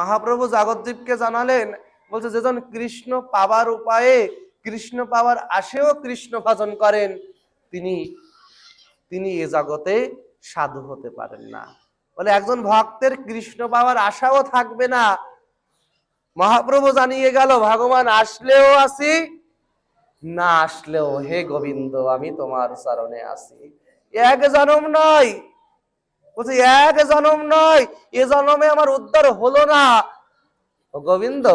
মহাপ্রভু জগদ্দীপকে জানালেন, বলছে, যেজন কৃষ্ণ পাবার উপায়ে কৃষ্ণ পাওয়ার আশেও কৃষ্ণ ভজন করেন, তিনি তিনি এ জগতে সাধু হতে পারেন না। বলে, একজন ভক্তের কৃষ্ণ পাওয়ার আশাও থাকবে না। মহাপ্রভু জানিয়ে গেল, ভগবান, আসলেও আসি, না আসলেও, হে গোবিন্দ, আমি তোমার চরণে আসি। এক জনম নয় বলছে, এক জনম নয়, এ জনমে আমার উদ্ধার হলো না। ও গোবিন্দ,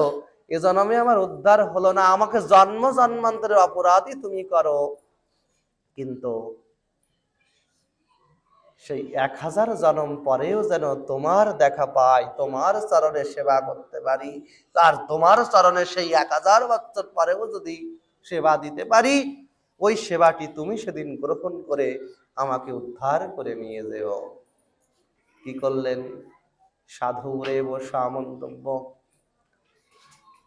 এ জনমে আমার উদ্ধার হলো না, আমাকে জন্ম জন্মান্তরের অপরাধী তুমি করো। কিন্তু সেই এক হাজার জনম পরেও যেন তোমার দেখা পাই, তোমার চরণে সেবা করতে পারি, আর তোমার চরণে সেই এক হাজার বছর পরেও যদি সেবা দিতে পারি, ওই সেবাটি তুমি সেদিন গ্রহণ করে আমাকে উদ্ধার করে নিয়ে যেও। কি করলেন? সাধু রে বসা মন্তব্য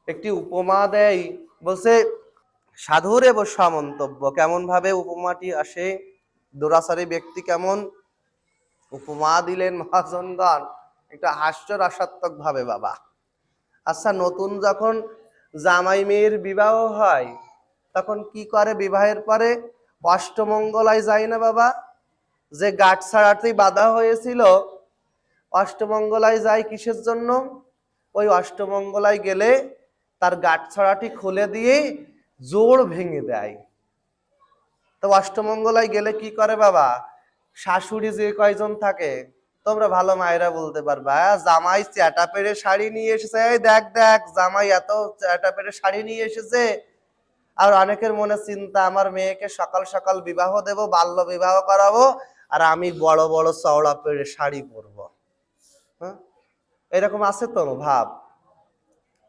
একটি উপমা দেয়, বলছে সাধুরে বসা মন্তব্য কেমন ভাবে উপমাটি আসে? দুরাচারী ব্যক্তি কেমন? উপমা দিলেন মহাজনগণ। একটা হাস্যরসাত্মক ভাবে বাবা। আচ্ছা নতুন যখন জামাই মেয়ের বিবাহ হয়, তখন কি করে বিবাহের পরে? অষ্টমঙ্গলায় যায় না, বাবা? যে গাঠ ছাড়াতেই বাধা হয়েছিল অষ্টমঙ্গলায় যায় কিসের জন্য? ওই অষ্টমঙ্গলায় গেলে তার গাঠ ছড়াটি খুলে দিয়ে জোর ভেঙে দেয়। তো অষ্টমঙ্গলায় গেলে কি করে বাবা? শাশুড়ি যে কয়জন থাকে, তোমরা ভালো মায়েরা বলতে পারবা, জামাই চ্যাটা পেরে শাড়ি নিয়ে এসেছে, এই দেখ দেখ, জামাই এত চ্যাটা পেরে শাড়ি নিয়ে এসেছে। আর অনেকের মনে চিন্তা, আমার মেয়েকে সকাল সকাল বিবাহ দেব, বাল্য বিবাহ করাবো, আর আমি বড় বড় চওড়া পেরে শাড়ি পরবো। হ্যাঁ? এরকম আছে তো ভাব।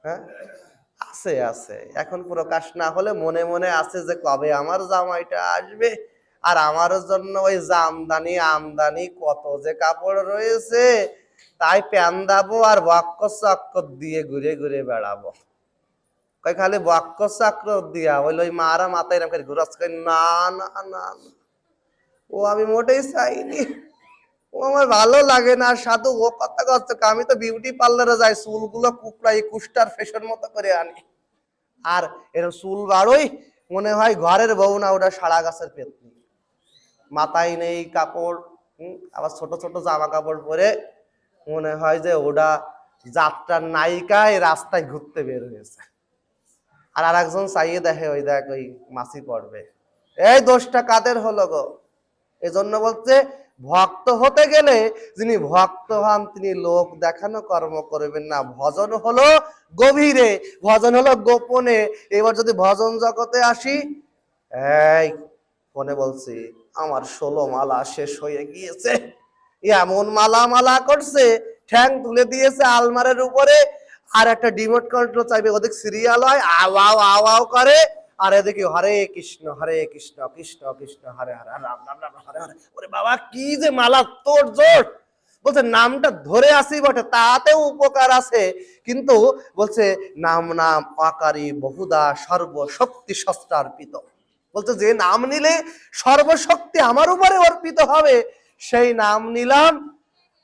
হ্যাঁ? আছে আছে। এখন প্রকাশ না হলে মনে মনে আছে যে কবে আমার জামাইটা আসবে আর আমার জন্য ওই জামদানি, আমদানি কত যে কাপড় রয়েছে, তাই প্যান্দাবো আর বক্ক চক্কর দিয়ে ঘুরে ঘুরে বেড়াবো। কই খালি বক্ক চক্র দিয়া, ওই ওই মারা মাথায় এরকম না না না। ও আমি মোটেই চাইনি। ও আমার ভালো লাগে না, সাধু ও কথা করছে আমি তো বিউটি পার্লারে যাই, চুলগুলো কুকড়াই, কুষ্টার ফেসের মতো করে আনি। আর এরকম চুল বাড়োই, মনে হয় ঘরের বউ না, ওটা সারা গাছের পেতনি। মাথায় নেই কাপড় আবার ছোট ছোট জামা কাপড় পরে মনে হয় যে ওটা যাত্রার নায়িকায় রাস্তায় ঘুরতে বের হয়েছে। আর আর একজন চাইয়ে দেখে, ওই দেখ, ওই মাসি পড়বে। এই দোষটা কাদের হলো গো? এজন্য বলছে ভক্ত হতে গেলে যিনি ভক্ত হন, তিনি লোক দেখানো কর্ম করবেন না। ভজন হলো গভীরে, ভজন হলো গোপনে। এবার যদি ভজন জগতে আসি, এই ফোনে বলছি, আমার ষোলো মালা শেষ হয়ে গিয়েছে। এমন মালা মালা করছে, ঠ্যাং তুলে দিয়েছে আলমারের উপরে। আর একটা ডিমোট কন্ট্রোল চাইবে, ওদিক সিরিয়াল হয়, আওয়াও আওয়াও করে। আর এদিকে হরে কৃষ্ণ হরে কৃষ্ণ কৃষ্ণ কৃষ্ণ, হরে হরে রাম রাম রাম, হরে হরে। ওরে বাবা, কি যে মালা, তোর জোর। বলছে, নামটা ধরে আসি বটে, তাতেও উপকার আছে। কিন্তু বলছে, নাম নাম আকারী বহুদা, সর্বশক্তি সস্তার্পিত। বলছে, যে নাম নিলে সর্বশক্তি আমার উপরে অর্পিত হবে, সেই নাম নিলাম।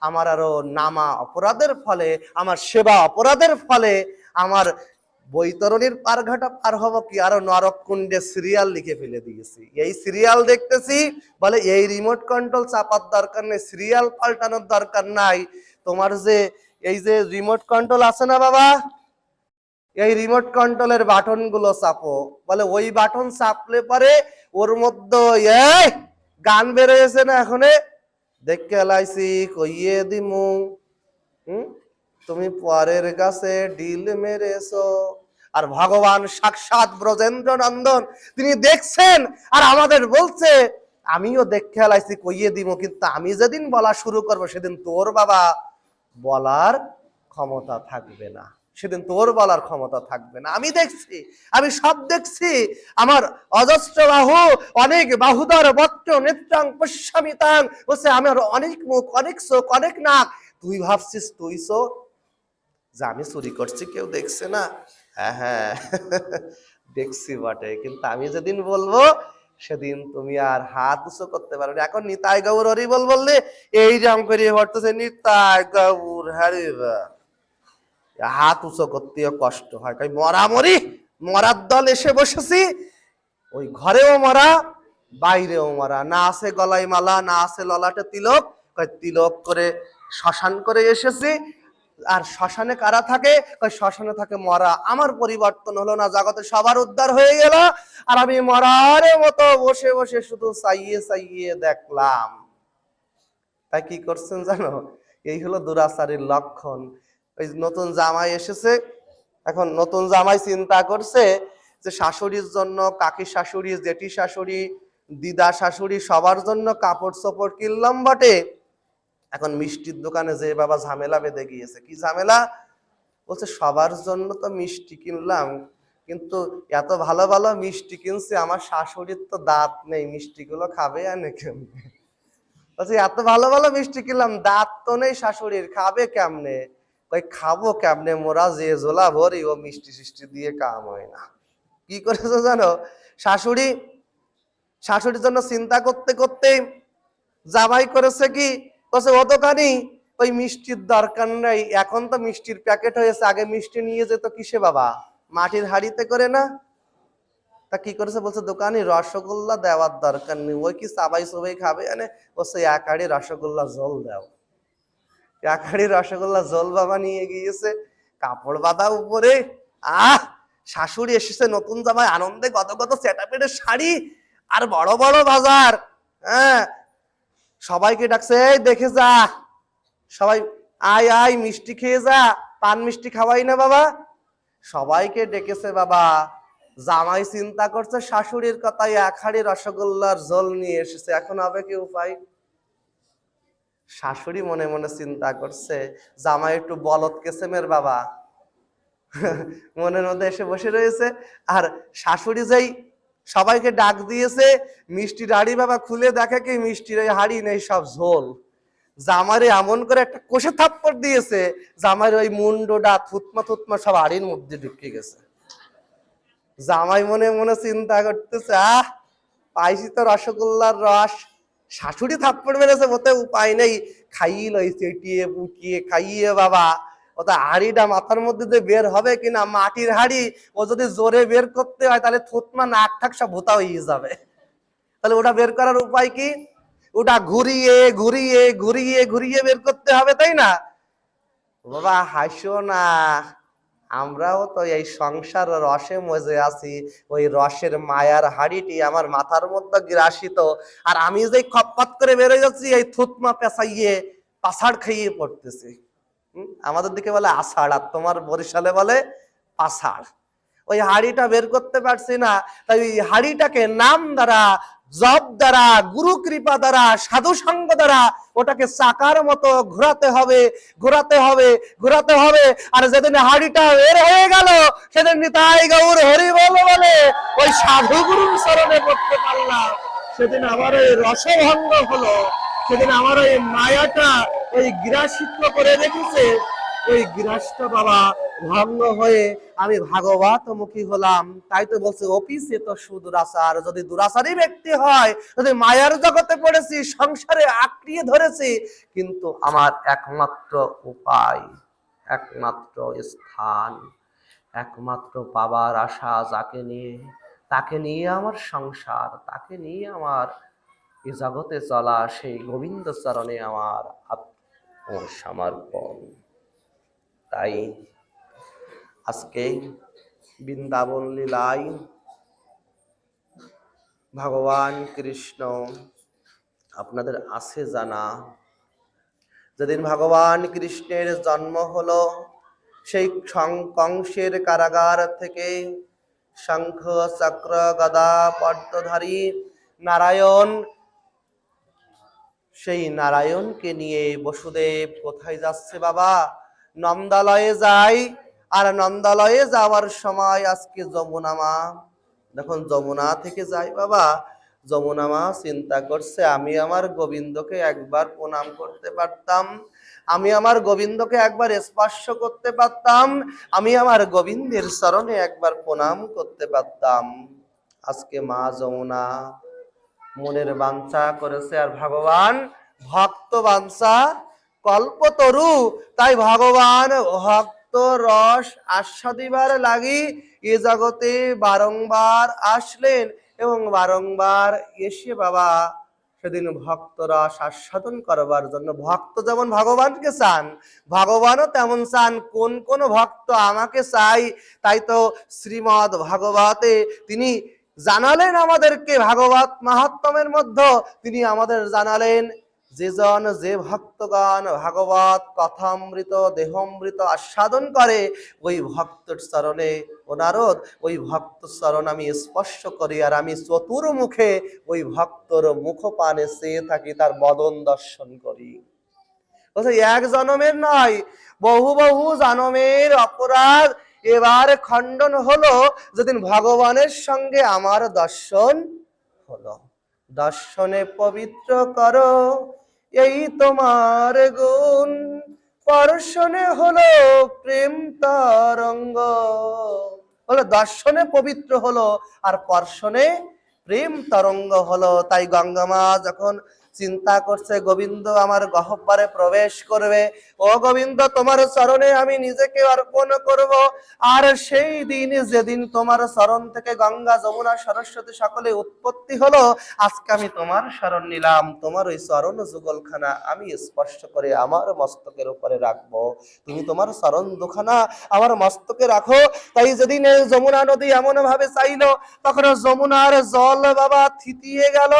আমার আরও নামা অপরাধের ফলে, আমার সেবা অপরাধের ফলে, আমার বৈতরণীর পারঘাটা পার হব কি? আরও নরক কুণ্ডে সিরিয়াল লিখে ফেলে দিয়েছি। এই সিরিয়াল দেখতেছি, বলে এই রিমোট কন্ট্রোল চাপার দরকার নেই সিরিয়াল পাল্টানোর দরকার নাই। তোমার যে, এই যে রিমোট কন্ট্রোল আছে না বাবা? এই রিমোট কন্ট্রোলের বাটনগুলো চাপো। বলে ওই বাটন চাপলে পরে ওর মধ্যে গান বেরোয়েছে না এখনে? দেখে এলাইছি, কইয়ে দিমু। হুম? তুমি পরের কাছে ডিল মেরেছো। আর ভগবান সাক্ষাৎ ব্রজেন্দ্র নন্দন তিনি দেখছেন আর আমাদের বলছে, আমিও দেখে এলাইছি কইয়ে দিব কিন্তু আমি যেদিন বলা শুরু করব, সেদিন তোর বাবা বলার ক্ষমতা থাকবে না। সেদিন তোর বলার ক্ষমতা থাকবে না। আমি দেখছি, আমি সব দেখছি। আমার অজস্র বাহু, অনেক বাহুদর বক্র নেত্রাং পশ্যামিতাং বলছে, আমার অনেক মুখ, অনেক চোখ, অনেক নাক। তুই ভাবছিস, তুই চোখ যে আমি চুরি করছি, কেউ দেখছে না। হ্যাঁ হ্যাঁ দেখছি বটে। কিন্তু আমি যেদিন বলব, সেদিন তুমি আর হাত উঁচু করতে পারবে। এখন নিতাই গৌর হরি বল বললে, এই জাম করিয়ে পড়তেছে নিতাই গৌর হরি হাত উঁচু করতেও কষ্ট হয়। কই মরা মরি, মরার দল এসে বসেছি। ওই ঘরেও মরা, বাইরেও মরা। না আছে গলায় মালা, না আছে ললাটে তিলক। তিলক করে শ্মশান করে এসেছি। আর শ্মশানে কারা থাকে? শ্মশানে থাকে মরা। আমার পরিবর্তন হলো না, জগতে সবার উদ্ধার হয়ে গেল। আর আমি মরার মতো বসে বসে শুধু চাইয়ে চাইয়ে দেখলাম। তাই কি করছেন জানো? এই হলো দুরাচারীর লক্ষণ। ওই নতুন জামাই এসেছে। এখন নতুন জামাই চিন্তা করছে যে শাশুড়ির জন্য, কাকি শাশুড়ি, জেঠি শাশুড়ি, দিদা শাশুড়ি সবার জন্য কাপড় চোপড় কিনলাম বটে। এখন মিষ্টির দোকানে যে বাবা ঝামেলা বেঁধে গিয়েছে, কি ঝামেলা? বলছে, সবার জন্য তো মিষ্টি কিনলাম, কিন্তু এত ভালো ভালো মিষ্টি কিনছি, আমার শাশুড়ির তো দাঁত নেই, মিষ্টিগুলো খাবে আর কেমনে? বলছে, এত ভালো ভালো মিষ্টি কিনলাম, দাঁত তো নেই শাশুড়ির, খাবে কেমনে? কই, খাব কেমনে? মোরা যে জোলা ভরি, ও মিষ্টি সিষ্টি দিয়ে কাম হয় না। কি করেছ জানো? শাশুড়ি, শাশুড়ির জন্য চিন্তা করতে করতে জামাই করেছে কি বলছে দোকানি ওই মিষ্টির দরকার নাই। এখন তো মিষ্টির প্যাকেট হয়েছে, আগে মিষ্টি নিয়ে যেত কিসে বাবা? মাটির হাড়িতে করে না? তা কি করেছে বলছে, দোকানি রসগোল্লা দেওয়ার দরকার নেই। ওই কি সাবাই সবাই খাবে? মানে বলছে এক হাড়ি রসগোল্লা জল দাও। এক হাড়ি রসগোল্লা জল বাবা নিয়ে গিয়েছে, কাপড় বাঁধা উপরে। আহ, শাশুড়ি এসেছে নতুন জামাই আনন্দে গত গত সেটাপেটের শাড়ি আর বড় বড় বাজার। হ্যাঁ সবাইকে ডাকছে, এই দেখে যা। সবাই, আয় আয়, মিষ্টি খেয়ে যা। পান মিষ্টি খাওয়াই না বাবা। সবাইকে ডেকেছে বাবা। জামাই চিন্তা করছে, শাশুড়ির কথাই এক হাড়ি রসগোল্লার জল নিয়ে এসেছে। এখন হবে কি উপায়? শাশুড়ি মনে মনে চিন্তা করছে, জামাই একটু বলদ কেসেমের বাবা। মনের মধ্যে এসে বসে রয়েছে। আর শাশুড়ি যেই সবাইকে ডাক দিয়েছে মিষ্টির হাড়ি বাবা খুলে দেখে কি মিষ্টির ওই হাড়ি নেই, সব ঝোল। জামারে এমন করে একটা কষে থাপ্পড় দিয়েছে জামার ওই মুন্ডটা থুতমা থুতমা সব হাড়ির মধ্যে ঢুকে গেছে। জামাই মনে মনে চিন্তা করতেছে, আহ, পাইছি তো রসগোল্লার রস। শাশুড়ি থাপ্পড় মেরেছে ওতে উপায় নেই। খাইয়ে লই চেটিয়ে পুটিয়ে খাইয়ে বাবা। ওটা হাড়িটা মাথার মধ্যে যে বের হবে কিনা, মাটির হাড়ি, ও যদি জোরে বের করতে হয়, তাহলে থুতমা নাক ঠাক সব ভোতা হয়ে যাবে। তাহলে ওটা বের করার উপায় কি? ওটা ঘুরিয়ে ঘুরিয়ে ঘুরিয়ে ঘুরিয়ে বের করতে হবে, তাই না? বাবা, হাসো না। আমরাও তো এই সংসার রসে মজে আছি। ওই রসের মায়ার হাড়িটি আমার মাথার মধ্যে গ্রাসিত। আর আমি যে খপখত করে বেরোয় যাচ্ছি, এই থুতমা পেঁচাইয়ে পাছাড় খাইয়ে পড়তেছি? আমাদের দিকে বলে আষাঢ়, আর তোমার বরিশালে বলে আষাঢ় ওই হাড়িটা বের করতে পারছি না, তাই ওই হাড়িটাকে নাম দ্বারা জব দ্বারা গুরু কৃপা দ্বারা সাধু সঙ্গ দ্বারা ওটাকে চাকার মতো ঘোরাতে হবে ঘোরাতে হবে ঘোরাতে হবে। আর যেদিন হাড়িটা বের হয়ে গেল, সেদিন নিতাই গৌর হরি বল বলে ওই সাধু গুরুর চরণে পড়তে পারলাম। সেদিন আমার ওই রসভঙ্গ হলো, সেদিন আমার ওই মায়াটা ওই গ্রাসিত্ব করে রেখেছে। ওই গ্রাসটা বাবা ভঙ্গ হয়ে আমি ভাগবত মুখী হলাম। তাই তো বলছে, অফিসে তো সুদুরাচার। যদি দুরাচারই ব্যক্তি হয়, যদি মায়ার জগতে পড়েছি, সংসারে আঁকড়িয়ে ধরেছি, কিন্তু আমার একমাত্র উপায়, একমাত্র স্থান, একমাত্র পাবার আশা যাকে নিয়ে, তাকে নিয়ে আমার সংসার, তাকে নিয়ে আমার এই জগতে চলা সেই গোবিন্দ চরণে আমার আত্ম আমার সমর্পণ। তাই আজকে বৃন্দাবন লীলায় ভগবান কৃষ্ণ আপনাদের আছে জানা। যেদিন ভগবান কৃষ্ণের জন্ম হলো, সেই কংসের কারাগার থেকে শঙ্খ চক্র গদা পদ্মধারী নারায়ণ সেই নারায়ণকে নিয়ে বসুদেব কোথায় যাচ্ছে বাবা? নন্দালয়ে যাই, আর নন্দালয়ে যাওয়ার সময় আজকে যমুনা মা যখন যমুনা থেকে যাই বাবা। যমুনা মা চিন্তা করছে, আমি আমার গোবিন্দকে একবার প্রণাম করতে পারতাম। আমি আমার গোবিন্দকে একবার স্পর্শ করতে পারতাম। আমি আমার গোবিন্দের চরণে একবার প্রণাম করতে পারতাম। আজকে মা যমুনা মনের বাঞ্ছা করেছে আর ভগবান ভক্ত বাঞ্ছা কল্পতরু। তাই ভগবান ভক্ত রস আস্বাদিবার লাগি এ জগতে বারংবার আসলেন এবং বারংবার এসে বাবা সেদিন ভক্ত রস আস্বাদন করবার জন্য ভক্ত যেমন ভগবানকে চান, ভগবানও তেমন চান, কোন কোন ভক্ত আমাকে চাই। তাই তো শ্রীমদ ভাগবতে তিনি জানালেন আমাদেরকে ভাগবত মাহাত্মের মধ্যে। তিনি আমাদের জানালেন যেজন যে ভক্তগণ ভাগবত কথামৃত, দেহমৃত আস্বাদন করে, ওই ভক্তর চরণে ও ওই ভক্ত চরণ আমি স্পর্শ করি আর আমি চতুর্মুখে ওই ভক্তর মুখ পানে চেয়ে থাকি, তার বদন দর্শন করি। এক জনমের নয়, বহু বহু জনমের অপরাধ এবার খণ্ডন হলো যেদিন ভগবানের সঙ্গে আমার দর্শন হলো। দর্শনে পবিত্র করো, এই তোমার গুণ। পরশনে হলো প্রেম তরঙ্গ। হলো দর্শনে পবিত্র হলো আর পর্শনে প্রেম তরঙ্গ হলো। তাই গঙ্গামা যখন চিন্তা করছে, গোবিন্দ আমার গহব্বরে প্রবেশ করবে। ও গোবিন্দ, তোমার চরণে আমি নিজেকে অর্পণ করব। আর সেই দিন, যেদিন তোমার চরণ থেকে গঙ্গা, যমুনা, সরস্বতী সকলে উৎপত্তি হলো, আজকে আমি তোমার শরণ নিলাম। তোমার ওই চরণ যুগলখানা আমি স্পর্শ করে আমার মস্তকের উপরে রাখব। তুমি তোমার চরণ দুখানা আমার মস্তকে রাখো। তাই যেদিন যমুনা নদী এমন ভাবে চাইলো, তখন যমুনার জল বাবা থিতিয়ে গেল।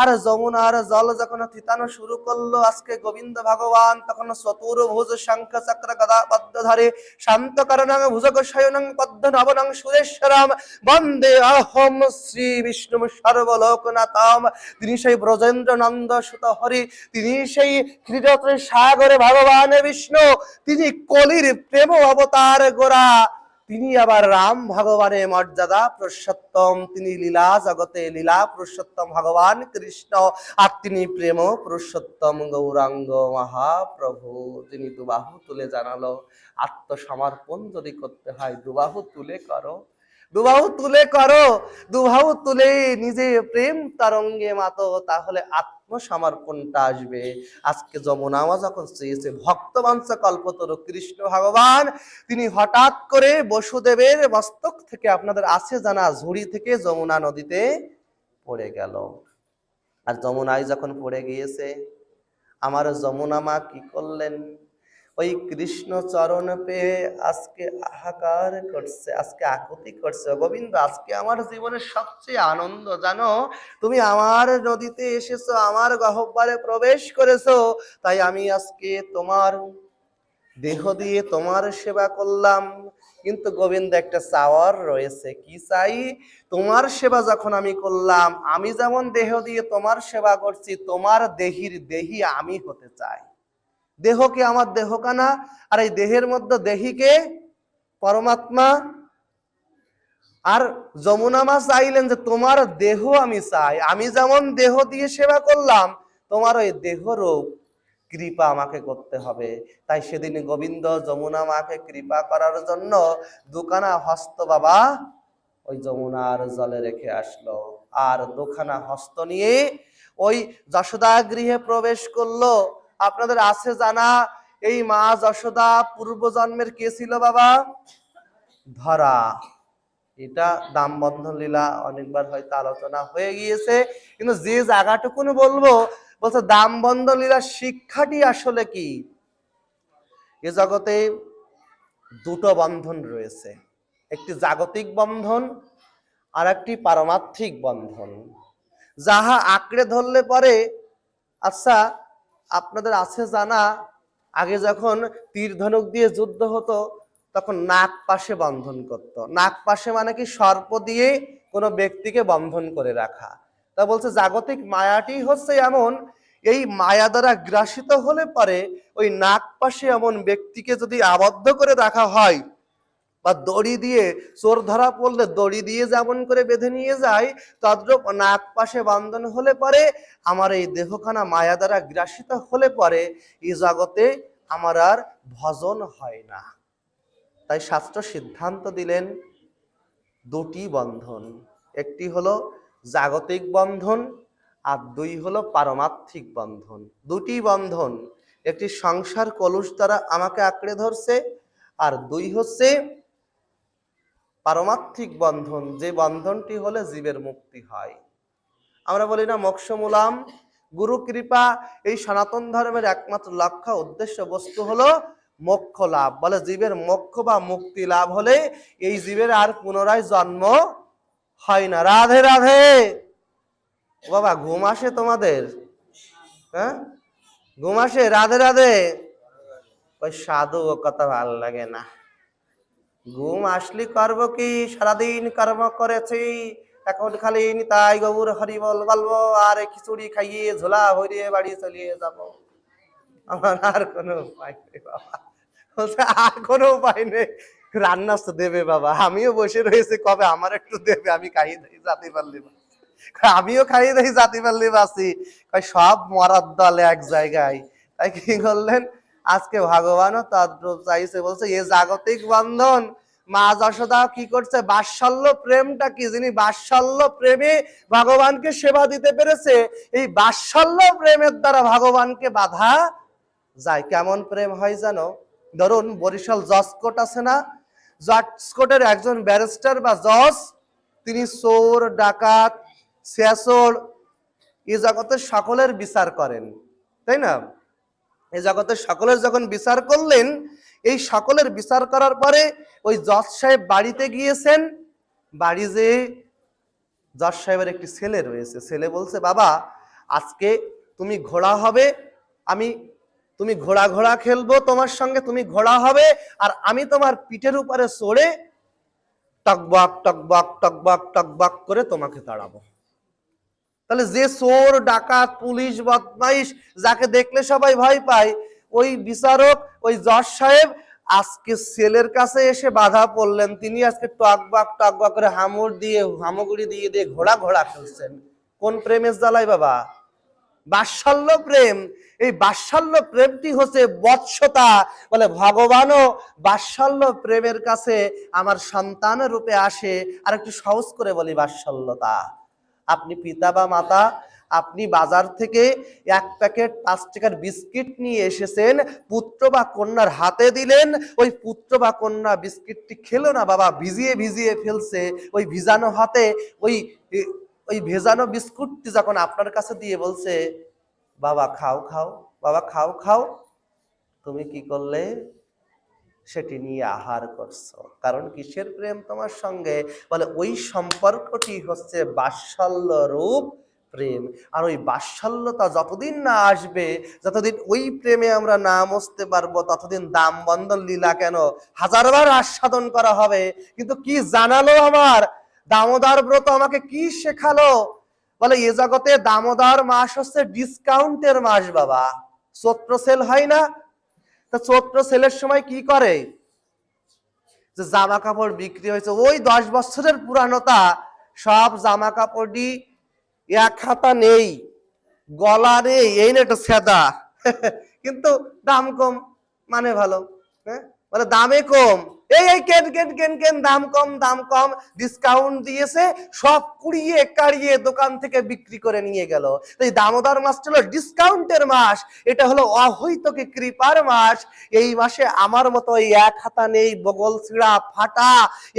আর যমুনার জল যখন থিতানো শুরু করল, আজকে গোবিন্দ ভগবান তখন চতুর্ভুজ শঙ্খ চক্র গদা পদ্মধারে শান্ত করণাং ভুজগ শয়নং পদ্ম নবনং সুরেশ্বরম, বন্দে অহম শ্রী বিষ্ণু সর্বলোকনাথম। তিনি সেই ব্রজেন্দ্র নন্দ সুত হরি, তিনি সেই ক্ষীরত্রে সাগরে ভগবান বিষ্ণু, তিনি কলির প্রেম অবতার গোরা। তিনি আবার রাম ভগবানের মর্যাদা, পুরুষোত্তম, তিনি লীলা জগতে লীলা, পুরুষোত্তম ভগবান কৃষ্ণ, আর তিনি প্রেম, পুরুষোত্তম গৌরাঙ্গ মহাপ্রভু তিনি দুবাহু তুলে জানালো, আত্মসমর্পণ যদি করতে হয়, দুবাহু তুলে করো। দুবাহু তুলে করো, দুবাহু তুলে নিজে প্রেম তরঙ্গে মাতো, তাহলে আত্মসমর্পণটা আসবে। আজকে যমুনামা যখন চেয়েছে ভক্তবাঞ্চা কল্পতর কৃষ্ণ ভগবান, তিনি হঠাৎ করে বসুদেবের মস্তক থেকে আপনাদের আছে জানা ঝুড়ি থেকে যমুনা নদীতে পড়ে গেল। আর যমুনায় যখন পড়ে গিয়েছে, আমার যমুনা মা কি করলেন? ওই কৃষ্ণ চরণ পেয়ে আজকে হাহাকার করছে, আজকে আকুতি করছে। গোবিন্দ, আজকে আমার জীবনের সবচেয়ে আনন্দ, জানো? তুমি আমার নদীতে এসেছ, আমার গহব্বারে প্রবেশ করেছ, তাই আমি আজকে তোমার দেহ দিয়ে তোমার সেবা করলাম। কিন্তু গোবিন্দ, একটা চাওয়ার রয়েছে। কি চাই? তোমার সেবা যখন আমি করলাম, আমি যেমন দেহ দিয়ে তোমার সেবা করছি, তোমার দেহির দেহি আমি হতে চাই। দেহকে আমার দেহকানা, আর এই দেহের মধ্যে দেহিকে পরমাত্মা। আর যমুনা মা চাইলেন যে তোমার দেহ আমি চাই। আমি যেমন দেহ দিয়ে সেবা করলাম, তোমার ওই দেহ রূপ কৃপা আমাকে করতে হবে। তাই সেদিন গোবিন্দ যমুনা মাকে কৃপা করার জন্য দুখানা হস্ত বাবা ওই যমুনার জলে রেখে আসলো। আর দুখানা হস্ত নিয়ে ওই যশোদা গৃহে প্রবেশ করল। আপনাদের আছে জানা, এই মা যশোদা পূর্বজন্মের কে ছিল বাবা? ধরা। এটা দাম বন্ধন লীলা অনেকবার হয়তো আলোচনা হয়ে গিয়েছে, কিন্তু যে জায়গাটুকুন বলব, বলছে দাম বন্ধন লীলার শিক্ষাটি আসলে কি? এ জগতে দুটো বন্ধন রয়েছে, একটি জাগতিক বন্ধন আর একটি পারমার্থিক বন্ধন। যাহা আঁকড়ে ধরলে পরে আচ্ছা আপনাদের আছে জানা, আগে যখন তীর ধনুক দিয়ে যুদ্ধ হতো, তখন নাক পাশে বন্ধন করত। নাক পাশে মানে কি সর্প দিয়ে কোনো ব্যক্তিকে বন্ধন করে রাখা। তা বলছে, জাগতিক মায়াটি হচ্ছে এমন, এই মায়া দ্বারা গ্রাসিত হলে পরে ওই নাক পাশে এমন ব্যক্তিকে যদি আবদ্ধ করে রাখা হয় বা দড়ি দিয়ে, চোর ধরা পড়লে দড়ি দিয়ে যেমন করে বেঁধে নিয়ে যায়, তদ্রূপ নাক পাশে বন্ধন হলে পরে আমার এই দেহখানা মায়া দ্বারা গ্রাসিত হলে পরে এই জগতে আমার আর ভজন হয় না। তাই শাস্ত্র সিদ্ধান্ত দিলেন, দুটি বন্ধন, একটি হলো জাগতিক বন্ধন আর দুই হলো পারমার্থিক বন্ধন। দুটি বন্ধন, একটি সংসার কলুষ দ্বারা আমাকে আঁকড়ে ধরছে আর দুই হচ্ছে পারমার্থিক বন্ধন, যে বন্ধনটি হলে জীবের মুক্তি হয়। আমরা বলি না মোক্ষমূলাম। গুরু কৃপা, এই সনাতন ধর্মের একমাত্র লক্ষ্য, উদ্দেশ্য, বস্তু হলো মোক্ষ লাভ। বলে জীবের মোক্ষ বা মুক্তি লাভ হলে এই জীবের আর পুনরায় জন্ম হয় না। রাধে রাধে! বাবা, ঘুম আসে তোমাদের? হ্যাঁ? ঘুম আসে? রাধে রাধে! ওই সাধু ও কথা ভালো লাগে না। ঘুম আসলি করব কি? সারাদিন কর্ম করেছি। এখন খালি তাই গৌর হরি বল বলব আর খিচুড়ি খাইয়ে ঝোলা ভরিয়ে বাড়ি চলিয়ে যাব। আমার আর কোনো উপায় নেই বাবা। আর কোনো উপায় নেই। রান্না তো দেবে বাবা। আমিও বসে রয়েছি। কবে আমার একটু দেবে? আমি খাইয়ে দিই জাতি পারলি আমিও খাইয়ে দিই জাতি পারলি কয়, সব মরার দলে এক জায়গায়। তাই কি করলেন? আজকে ভগবানও চাইছে, বলছে, এ জাগতিক বন্ধন, মা যশোদা কি করছে? বাৎসল্য প্রেমটা কি? যিনি বাৎসল্য প্রেমে, ভগবানকে সেবা দিতে পেরেছে, এই বাৎসল্য প্রেমের দ্বারা ভগবানকে বাধা যায়। কেমন প্রেম হয় জানো? ধরুন, বরিশাল জজ কোর্ট আছে না? জজ কোর্টের একজন ব্যারিস্টার বা জজ, তিনি চোর, ডাকাত শেষর এ জগতের সকলের বিচার করেন। তাই না? এই জগতের সকলের যখন বিচার করলেন, এই সকলের বিচার করার পরে ওই জজ সাহেব বাড়িতে গিয়েছেন। বাড়ি যে জজ সাহেবের একটি ছেলে রয়েছে। ছেলে বলছে, বাবা, আজকে তুমি ঘোড়া হবে, আমি তুমি ঘোড়া ঘোড়া খেলব, তোমার সঙ্গে তুমি ঘোড়া হবে, আর আমি তোমার পিঠের উপরে চড়ে টকবক টকবক টকবক টকবক করে তোমাকে তাড়াবো। তাহলে যে চোর, ডাকাত, পুলিশ, বদমাইশ যাকে দেখলে সবাই ভয় পায়, ওই বিচারক, ওই জজ সাহেব আজকে ছেলের কাছে এসে বাধা পড়লেন। তিনি আজকে টকবাক টকবাক করে হামুর দিয়ে, হামুগুড়ি দিয়ে দিয়ে ঘোড়া ঘোড়া খেলছেন। কোন প্রেমের জ্বালায় বাবা? বাৎসল্য প্রেম। এই বাৎসল্য প্রেমটি হচ্ছে বৎসতা। বলে ভগবানও বাৎসল্য প্রেমের কাছে আমার সন্তান রূপে আসে। আর একটু সহজ করে বলি বাৎসল্যতা। আপনি পিতা বা মাতা, আপনি বাজার থেকে এক প্যাকেট পাঁচ টাকার বিস্কিট নিয়ে এসেছেন, পুত্র বা কন্যার হাতে দিলেন, ওই পুত্র বা কন্যা বিস্কিটটি খেলো না বাবা, ভিজিয়ে ভিজিয়ে ফেলছে, ওই ভিজানো হাতে, ওই ওই ভেজানো বিস্কুটটি যখন আপনার কাছে দিয়ে বলছে, বাবা, খাও খাও, বাবা, খাও খাও, তুমি কি করলে? সেটি নিয়ে আহার করছ। কারণ কিসের প্রেম তোমার সঙ্গে? বলে, ওই সম্পর্কটি হচ্ছে বাৎসল্য রূপ প্রেম। আর ওই বাৎসল্যতা যতদিন না আসবে, যতদিন ওই প্রেমে আমরা না মসতে পারব, ততদিন দাম বন্ধন লীলা কেন? হাজারবার আস্বাদন করা হবে। কিন্তু কি জানালো আমার? দামোদর ব্রত আমাকে কি শেখালো? বলে, এ জগতে দামোদর মাস হচ্ছে ডিসকাউন্টের মাস বাবা। চৈত্র সেল হয় না তা ছোট্ট ছেলের সময় কি করে? যে জামা কাপড় বিক্রি হয়েছে। ওই দশ বছরের পুরানোতা সব জামা কাপড়ই এক হাতা নেই, গলা নেই, এই না একটা সেদা। কিন্তু দাম কম মানে ভালো হ্যাঁ? মানে দামে কম। এই এই, কেন কেন কেন কেন, দাম কম দাম কম ডিসকাউন্ট দিয়েছে, সব কুড়িয়ে কাড়িয়ে দোকান থেকে বিক্রি করে নিয়ে গেল। এই দামোদর মাসটা হলো ডিসকাউন্টের মাস, এটা হলো অহৈতকে কৃপার মাস। এই মাসে আমার মতো এই এক হাতা নেই, বগল ছিঁড়া, ফাটা,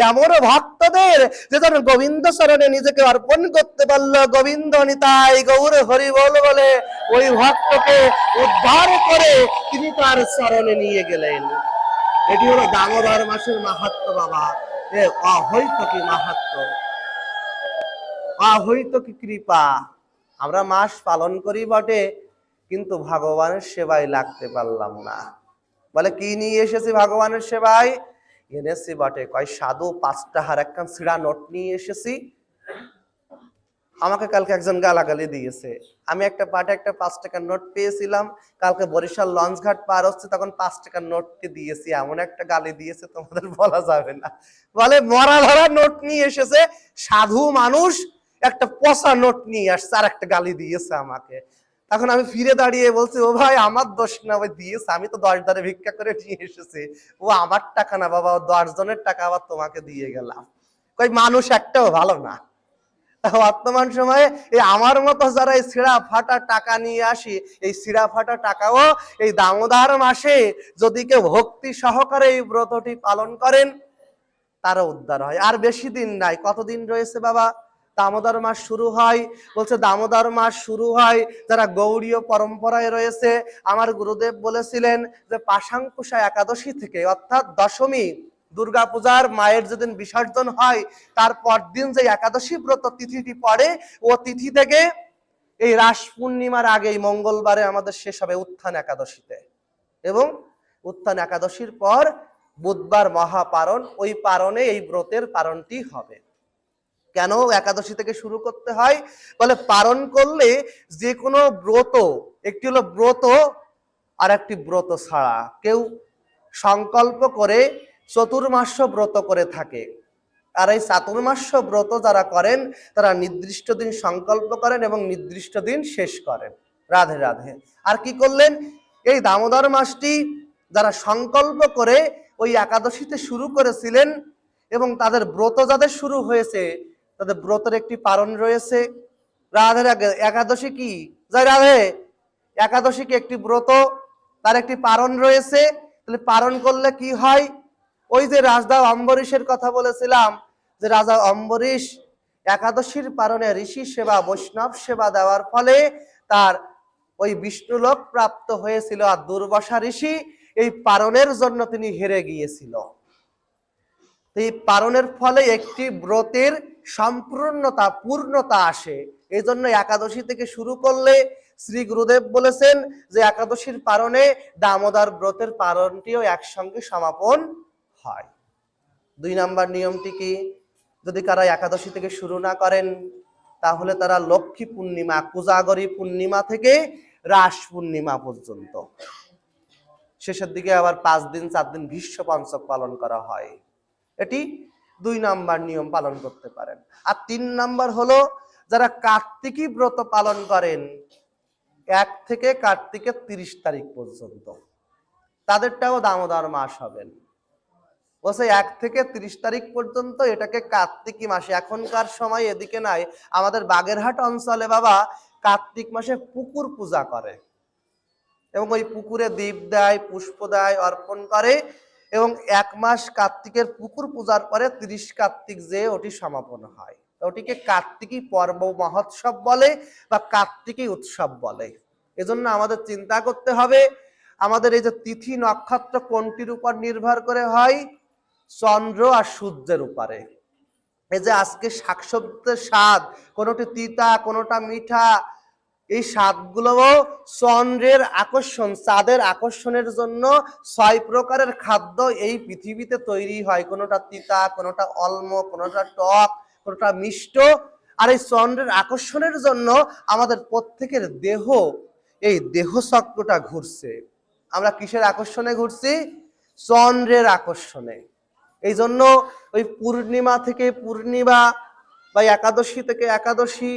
এমন ভক্তদের যে যেন গোবিন্দ চরণে নিজেকে অর্পণ করতে পারল। গোবিন্দ নিতাই গৌর হরি বল বলে ওই ভক্তকে উদ্ধার করে তিনি তার চরণে নিয়ে গেলেন। এটি হলো দামোদর মাসের মাহাত্ম বাবা। এ অহৈত কি মাহাত্ম? অহৈত কি কৃপা? আমরা মাস পালন করি বটে, কিন্তু ভগবানের সেবায় লাগতে পারলাম না। বলে, কি নিয়ে এসেছি ভগবানের সেবায়? এনেছি বটে, কয়, সাধু পাঁচটা হার একখান ছিঁড়া নোট নিয়ে এসেছি আমাকে কালকে একজন গালাগালি দিয়েছে। আমি একটা পাটে একটা পাঁচ টাকার নোট পেয়েছিলাম, কালকে বরিশাল লঞ্চ ঘাট পার হচ্ছে, তখন পাঁচ টাকার নোটটি দিয়েছি। এমন একটা গালি দিয়েছে, তোমাদের বলা যাবে না। বলে, মরা ধরা নোট নিয়ে এসেছে, সাধু মানুষ একটা পচা নোট নিয়ে আসছে, আর একটা গালি দিয়েছে আমাকে। তখন আমি ফিরে দাঁড়িয়ে বলছি, ও ভাই, আমার দোষ না ওই দিয়েছে, আমি তো দশ দ্বারে ভিক্ষা করে নিয়ে এসেছি। ও আমার টাকা না বাবা, ও দশ জনের টাকা আবার তোমাকে দিয়ে গেলাম। কই, মানুষ একটাও ভালো না। বর্তমান সময়ে এই আমার মতো যারা এই ছিঁড়া ফাটা টাকা নিয়ে আসি, এই ছিঁড়া ফাটা টাকাও এই দামোদর মাসে যদি কেউ ভক্তি সহকারে এই ব্রতটি পালন করেন তারা উদ্ধার হয়। আর বেশি দিন নাই। কতদিন রয়েছে বাবা? দামোদর মাস শুরু হয়। বলছে, দামোদর মাস শুরু হয়। যারা গৌড়ীয় পরম্পরায় রয়েছে, আমার গুরুদেব বলেছিলেন যে, পাশাঙ্কুশা একাদশী থেকে অর্থাৎ দশমী দুর্গাপূজার মায়ের যেদিন বিসর্জন হয়, তার পরদিন যে একাদশী ব্রত তিথিটি পড়ে, ও তিথি থেকে এই রাস পূর্ণিমার আগে মঙ্গলবারে আমাদের শেষ হবে উত্থান একাদশীতে। এবং উত্থান একাদশীর পর বুধবার মহাপারণ, ওই পারণে এই ব্রতের পারণটি হবে। কেন একাদশী থেকে শুরু করতে হয়? বলে পারণ করলে যে কোনো ব্রত, একটি হলো ব্রত আর একটি ব্রত ছাড়া। কেউ সংকল্প করে চতুর্মাস্য ব্রত করে থাকে। আর এই চাতুর্মাস্য ব্রত যারা করেন, তারা নির্দিষ্ট দিন সংকল্প করেন এবং নির্দিষ্ট দিন শেষ করেন। রাধে রাধে। আর কি করলেন? এই দামোদর মাসটি যারা সংকল্প করে ওই একাদশীতে শুরু করেছিলেন এবং তাদের ব্রত যাদের শুরু হয়েছে, তাদের ব্রতের একটি পালন রয়েছে। রাধে একাদশী কি? যাই রাধে। একাদশী কি একটি ব্রত, তার একটি পালন রয়েছে। তাহলে পালন করলে কি হয়? ওই যে রাজদা অম্বরীশের কথা বলেছিলাম যে রাজা অম্বরীশ একাদশীর পালনে ঋষি সেবা, বৈষ্ণব সেবা দেওয়ার ফলে তার ওই বিষ্ণুলোক প্রাপ্ত হয়েছিল আর দুর্বাসা ঋষি এই পালনের জন্য তিনি হেরে গিয়েছিল। এই পালনের ফলে একটি ব্রতের সম্পূর্ণতা, পূর্ণতা আসে। এই জন্য একাদশী থেকে শুরু করলে শ্রী গুরুদেব বলেছেন যে একাদশীর পারণে দামোদর ব্রতের পারণটিও একসঙ্গে সমাপন হয়। দুই নাম্বার নিয়মটি কি? যদি কারা একাদশী থেকে শুরু না করেন, তাহলে তারা লক্ষ্মী পূর্ণিমা, কুজাগরী পূর্ণিমা থেকে রাস পূর্ণিমা পর্যন্ত। শেষের দিকে আবার পাঁচ দিন, চার দিন ভীষ্ম পঞ্চক পালন করা হয়। এটি দুই নাম্বার নিয়ম পালন করতে পারেন। আর তিন নাম্বার হলো, যারা কার্তিকী ব্রত পালন করেন, এক থেকে কার্তিকের তিরিশ তারিখ পর্যন্ত, তাদেরটাও দামোদর মাস হবেন বলছে এক থেকে তিরিশ তারিখ পর্যন্ত এটাকে কার্তিকী মাসে। এখনকার সময় এদিকে নাই। আমাদের বাগেরহাট অঞ্চলে বাবা কার্তিক মাসে পুকুর পূজা করে। এবং ওই পুকুরে দ্বীপ দেয়, পুষ্প দেয়, অর্পণ করে। এবং এক মাস কার্তিকের পুকুর পূজার পরে তিরিশ কার্তিক যে ওটি সমাপন হয়। ওটিকে কার্তিকী পর্ব মহোৎসব বলে বা কার্তিকী উৎসব বলে। এজন্য আমাদের চিন্তা করতে হবে, আমাদের এই যে তিথি নক্ষত্র কোনটির উপর নির্ভর করে হয়? চন্দ্র আর সূর্যের উপরে। এই যে আজকে শাকসবজির স্বাদ, কোনোটি তিতা, কোনোটা মিঠা, এই স্বাদগুলোও চন্দ্রের আকর্ষণ, চাঁদের আকর্ষণের জন্য ছয় প্রকারের খাদ্য এই পৃথিবীতে তৈরি হয়। কোনোটা তিতা, কোনোটা অলম কোনোটা টক, কোনোটা মিষ্ট। আর এই চন্দ্রের আকর্ষণের জন্য আমাদের প্রত্যেকের দেহ, এই দেহ চক্রটা ঘুরছে। আমরা কিসের আকর্ষণে ঘুরছি? চন্দ্রের আকর্ষণে। এই জন্য ওই পূর্ণিমা থেকে পূর্ণিমা বা একাদশী থেকে একাদশী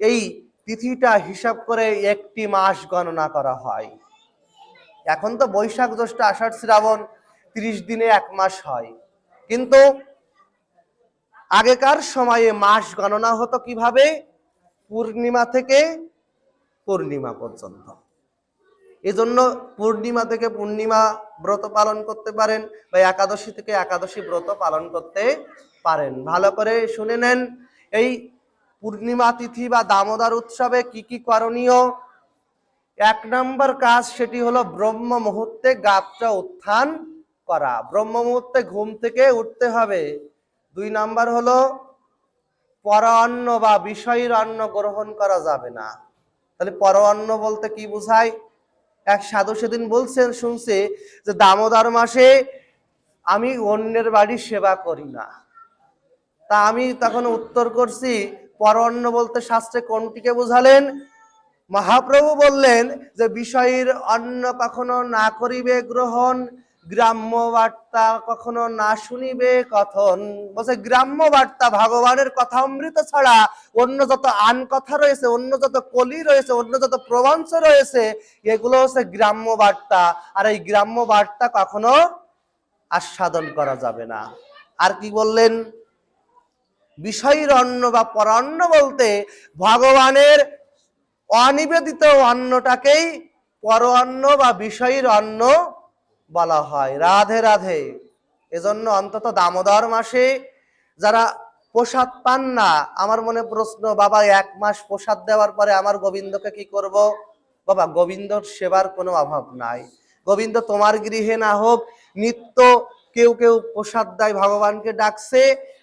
এই তিথিটা হিসাব করে একটি মাস গণনা করা হয়। এখন তো বৈশাখ জ্যৈষ্ঠ আষাঢ় শ্রাবণ ত্রিশ দিনে এক মাস হয়। কিন্তু আগেকার সময়ে মাস গণনা হতো কীভাবে? পূর্ণিমা থেকে পূর্ণিমা পর্যন্ত। এজন্য পূর্ণিমা থেকে পূর্ণিমা ব্রত পালন করতে পারেন বা একাদশী থেকে একাদশী ব্রত পালন করতে পারেন। ভালো করে শুনে নেন, এই পূর্ণিমা তিথি বা দামোদর উৎসবে কি কি করণীয়? এক নম্বর কাজ সেটি হলো ব্রহ্ম মুহূর্তে গাত্রা উত্থান করা। ব্রহ্ম মুহূর্তে ঘুম থেকে উঠতে হবে। দুই নাম্বার হলো পর অন্ন বা বিষয়ের অন্ন গ্রহণ করা যাবে না। তাহলে পর অন্ন বলতে কি বোঝায়? এক সাধু সেদিন বলছেন শুনছে যে দামোদর মাসে আমি অন্যের বাড়ির সেবা করি না। তা আমি তখন উত্তর করছি পর অন্ন বলতে শাস্ত্রে কোনটিকে বোঝালেন? মহাপ্রভু বললেন যে, বিষয়ের অন্ন কখনো না করিবে গ্রহণ গ্রাম্য বার্তা কখনো না শুনিবে কথন। বলছে গ্রাম্য বার্তা ভগবানের কথা অমৃত ছাড়া অন্য যত আন কথা রয়েছে, অন্য যত কলি রয়েছে, অন্য যত প্রবঞ্চ রয়েছে, এগুলো হচ্ছে গ্রাম্য বার্তা আর এই গ্রাম্য বার্তা কখনো আস্বাদন করা যাবে না। আর কি বললেন? বিষয়ীর অন্ন বা পরান্ন বলতে ভগবানের অনিবেদিত অন্নটাকেই পর অন্ন বা বিষয়ীর অন্ন বলা হয়। রাধে রাধে। এজন্য অন্তত দামোদর মাসে যারা প্রসাদ পান না, আমার মনে প্রশ্ন, বাবা, এক মাস প্রসাদ দেওয়ার পরে আমার গোবিন্দকে কি করব? বাবা, গোবিন্দর সেবার কোনো অভাব নাই। গোবিন্দ তোমার গৃহে না হোক, নিত্য কেউ কেউ প্রসাদ দেয়, ভগবানকে ডাকছে।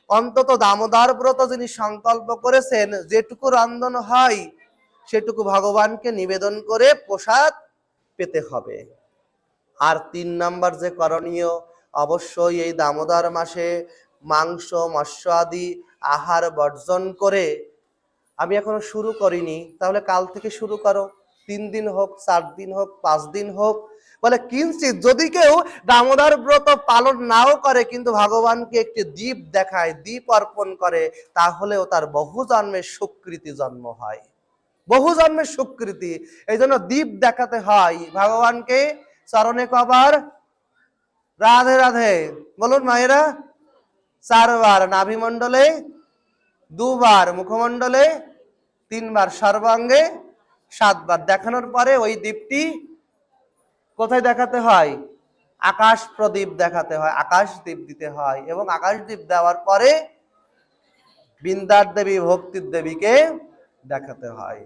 অন্তত দামোদর ব্রত যিনি সংকল্প করেছেন, যেটুকু রন্ধন হয়, সেটুকু ভগবানকে নিবেদন করে প্রসাদ পেতে হবে। আর তিন নাম্বার যে করণীয়, অবশ্যই এই দামোদর মাসে মাংস, মৎস্য আদি আহার বর্জন করে আমি এখনও শুরু করিনি, তাহলে কাল থেকে শুরু করো। তিন দিন হোক, চার দিন হোক, পাঁচ দিন হোক, বলে কিঞ্চিত যদি কেউ দামোদর ব্রত পালন নাও করে, কিন্তু ভগবানকে একটি দ্বীপ দেখায়, দ্বীপ অর্পণ করে, তাহলেও তার বহু জন্মের সুকৃতি জন্ম হয়। বহু জন্মের সুকৃতি, এই জন্য দ্বীপ দেখাতে হয়। ভগবানকে চরণে কবার রাধে রাধে বলুন মায়েরা চারবার নাভিমণ্ডলে দুবার মুখমণ্ডলে তিনবার সর্বাঙ্গে সাতবার দেখানোর পরে ওই দ্বীপটি কোথায় দেখাতে হয়? আকাশ প্রদীপ দেখাতে হয়, আকাশ দ্বীপ দিতে হয় এবং আকাশ দ্বীপ দেওয়ার পরে বৃন্দার দেবী, ভক্তির দেবীকে দেখাতে হয়।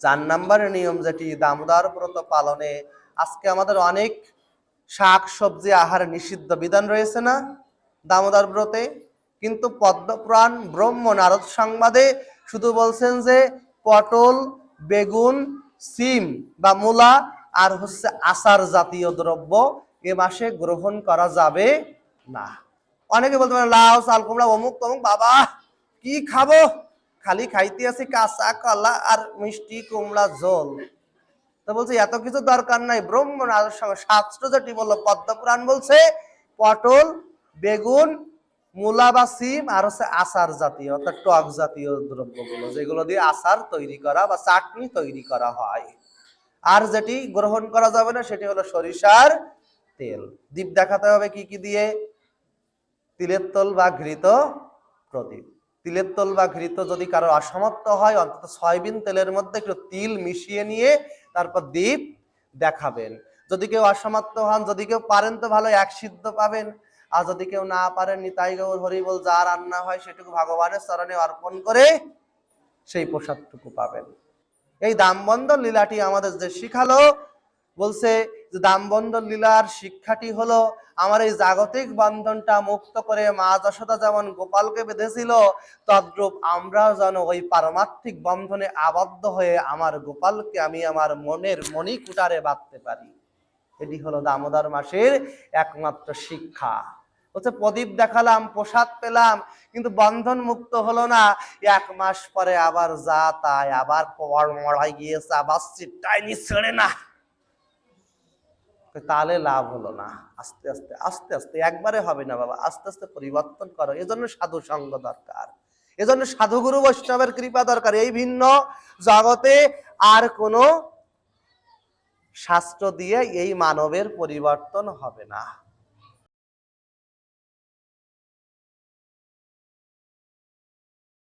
চার নম্বরের নিয়ম যেটি, দামোদর ব্রত পালনে আজকে আমাদের অনেক শাক, সবজি, আহার নিষিদ্ধ বিধান রয়েছে না দামোদর ব্রতে। কিন্তু পদ্মপ্রাণ ব্রহ্ম নারদ সংবাদে শুধু বলছেন যে পটল, বেগুন, সিম বা মূলা আর হচ্ছে আচার জাতীয় দ্রব্য এ মাসে গ্রহণ করা যাবে না। অনেকে বলতে পারে লাউ, চাল, কুমড়া, অমুক তমুক, বাবা, কি খাব? খালি খাইতে আছি কাঁচা কলা আর মিষ্টি কুমড়া ঝোল। তো বলছে, এত কিছু দরকার নাই। ব্রহ্ম শাস্ত্র যেটি বলল পদ্মপুরাণ বলছে, পটল, বেগুন, মূলা বা সিম আর হচ্ছে আচার জাতীয়, অর্থাৎ টক জাতীয় দ্রব্যগুলো, যেগুলো দিয়ে আচার তৈরি করা বা চাটনি তৈরি করা হয়। আর যেটি গ্রহণ করা যাবে না, সেটি হলো সরিষার তেল। দ্বীপ দেখাতে হবে কি কি দিয়ে? তিলের তল বা ঘৃত প্রদীপ। তিলের তল বা ঘৃত যদি কারও অসমর্থ হয়, অন্তত সয়াবিন তেলের মধ্যে একটু তিল মিশিয়ে নিয়ে তারপর দ্বীপ দেখাবেন। যদি কেউ অসমর্থ হন, যদি কেউ পারেন তো ভালো, এক সিদ্ধ পাবেন। আর যদি কেউ না পারেন নিতাই গৌর হরিবল যা রান্না হয় সেটুকু ভগবানের চরণে অর্পণ করে সেই প্রসাদটুকু পাবেন। এই দামবন্ধন লীলাটি আমাদের যে শিখালো, বলছে যে দামবন্ধন লীলার শিক্ষাটি হলো আমার এই জাগতিক বন্ধনটা মুক্ত করে মা যশোদা যেমন গোপালকে বেঁধেছিল, তদ্রূপ আমরা যেন ওই পারমার্থিক বন্ধনে আবদ্ধ হয়ে আমার গোপালকে আমি আমার মনের মণিকুটারে বাঁধতে পারি। এটি হলো দামোদর মাসের একমাত্র শিক্ষা। হচ্ছে প্রদীপ দেখালাম, প্রসাদ পেলাম, কিন্তু বন্ধন মুক্ত হলো না। এক মাস পরে আবার যা তাই, আবার মরাই গিয়েছে, আবার চিটটাইনি ছেড়ে না। তাহলে লাভ হলো না। আস্তে আস্তে আস্তে আস্তে, একবারে হবে না বাবা। আস্তে আস্তে পরিবর্তন করো। এজন্য সাধু সঙ্গ দরকার। এজন্য সাধুগুরু বৈষ্ণবের কৃপা দরকার। এই ভিন্ন জগতে আর কোনো শাস্ত্র দিয়ে এই মানবের পরিবর্তন হবে না।